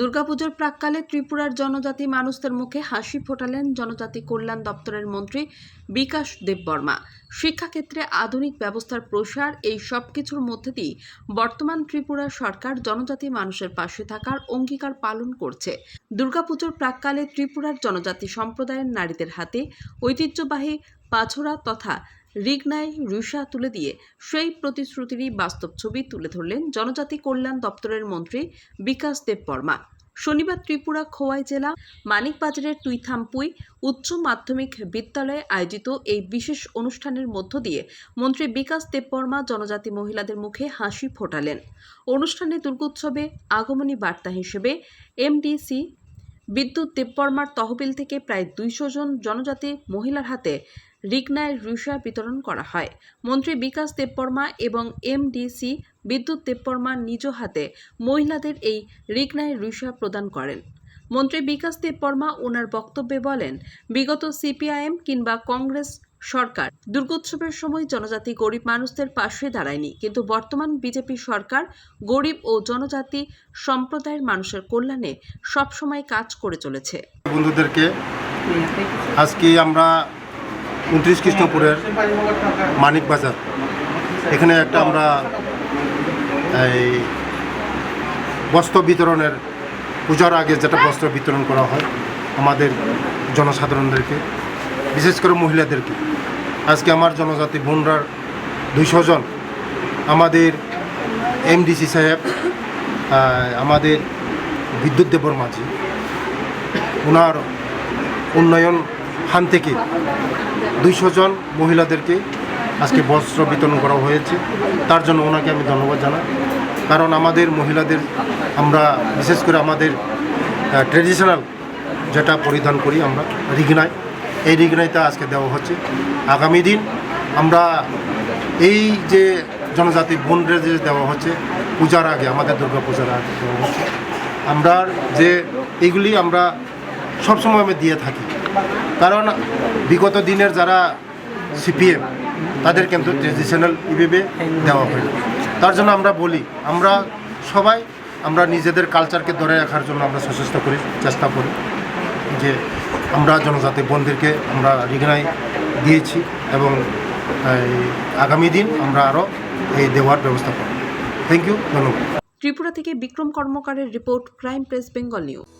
দুর্গাপুজোর প্রাককালে ত্রিপুরার জনজাতি মানুষদের মুখে হাসি ফোটালেন জনজাতি কল্যাণ দপ্তরের মন্ত্রী বিকাশ দেববর্মা। শিক্ষাক্ষেত্রে আধুনিক ব্যবস্থার প্রসার, এই সব কিছুর মধ্যে দিয়ে বর্তমান ত্রিপুরা সরকার জনজাতি মানুষের পাশে থাকার অঙ্গীকার পালন করছে। দুর্গাপুজোর প্রাককালে ত্রিপুরার জনজাতি সম্প্রদায়ের নারীদের হাতে ঐতিহ্যবাহী পাছড়া তথা রিগনায় রুষা তুলে দিয়ে সেই প্রতিশ্রুতিরই বাস্তব ছবি তুলে ধরলেন জনজাতি কল্যাণ দপ্তরের মন্ত্রী বিকাশ দেববর্মা। শনিবার ত্রিপুরা খোয়াই জেলা মানিকবাজারের টুইথামপুই উচ্চ মাধ্যমিক বিদ্যালয়ে আয়োজিত এই বিশেষ অনুষ্ঠানের মধ্য দিয়ে মন্ত্রী বিকাশ দেববর্মা জনজাতি মহিলাদের মুখে হাসি ফোটালেন। অনুষ্ঠানে দুর্গোৎসবে আগমনী বার্তা হিসেবে এমডিসি বিদ্যুৎ দেববর্মার তহবিল থেকে প্রায় দুইশো জন জনজাতি মহিলার হাতে রিগনায় রুষা বিতরণ করা হয়। মন্ত্রী বিকাশ দেববর্মা এবং এমডিসি বিদ্যুৎ দেববর্মা নিজ হাতে মহিলাদের এই রিগনায় রুষা প্রদান করেন। মন্ত্রী বিকাশ দেববর্মা ওনার বক্তব্যে বলেন বিগত সিপিআইএম কিংবা কংগ্রেস সরকার দুর্গোৎসবের সময় জনজাতি গরিব মানুষদের পাশে দাঁড়ায়নি কিন্তু বর্তমান বিজেপি সরকার গরিব ও জনজাতি সম্প্রদায়ের মানুষের কল্যাণে সবসময় কাজ করে চলেছে। বন্ধুদেরকে আজকে আমরা উনত্রিশ কৃষ্ণপুরের মানিক বাজার। এখানে একটা আমরা এই বস্ত্র বিতরণের পূজার আগে যেটা বস্ত্র বিতরণ করা হয় আমাদের জনসাধারণদেরকে, বিশেষ করে মহিলাদেরকে। আজকে আমার জনজাতি বোনরার দুইশো জন, আমাদের এমডিসি সাহেব আমাদের বিদ্যুৎ দেবর মাঝি ওনার উন্নয়ন হান থেকে দুইশো জন মহিলাদেরকে আজকে বস্ত্র বিতরণ করা হয়েছে। তার জন্য ওনাকে আমি ধন্যবাদ জানাই। কারণ আমাদের মহিলাদের, আমরা বিশেষ করে আমাদের ট্রেডিশনাল যেটা পরিধান করি আমরা, রিগনাই। এই রিগনাইটা আজকে দেওয়া হচ্ছে। আগামী দিন আমরা এই যে জনজাতি বোনদের যে দেওয়া হচ্ছে, পূজার আগে, আমাদের দুর্গা পূজার আগে দেওয়া হচ্ছে। আমরা যে এইগুলি আমরা সবসময় আমি দিয়ে থাকি। কারণ বিগত দিনের যারা সিপিএম তাদের কিন্তু ট্রেডিশনাল ইভাবে দেওয়া হয় তার জন্য আমরা বলি, আমরা সবাই, আমরা নিজেদের কালচারকে ধরে রাখার জন্য আমরা সচেষ্ট করি, চেষ্টা করি যে আমরা জনজাতি বোনদেরকে আমরা রিগনাই দিয়েছি এবং আগামী দিন আমরা আরও এই দেওয়ার ব্যবস্থা করব। থ্যাংক ইউ ধন্যবাদ। ত্রিপুরা থেকে Bikram কর্মকারের report, crime press, Bengal news.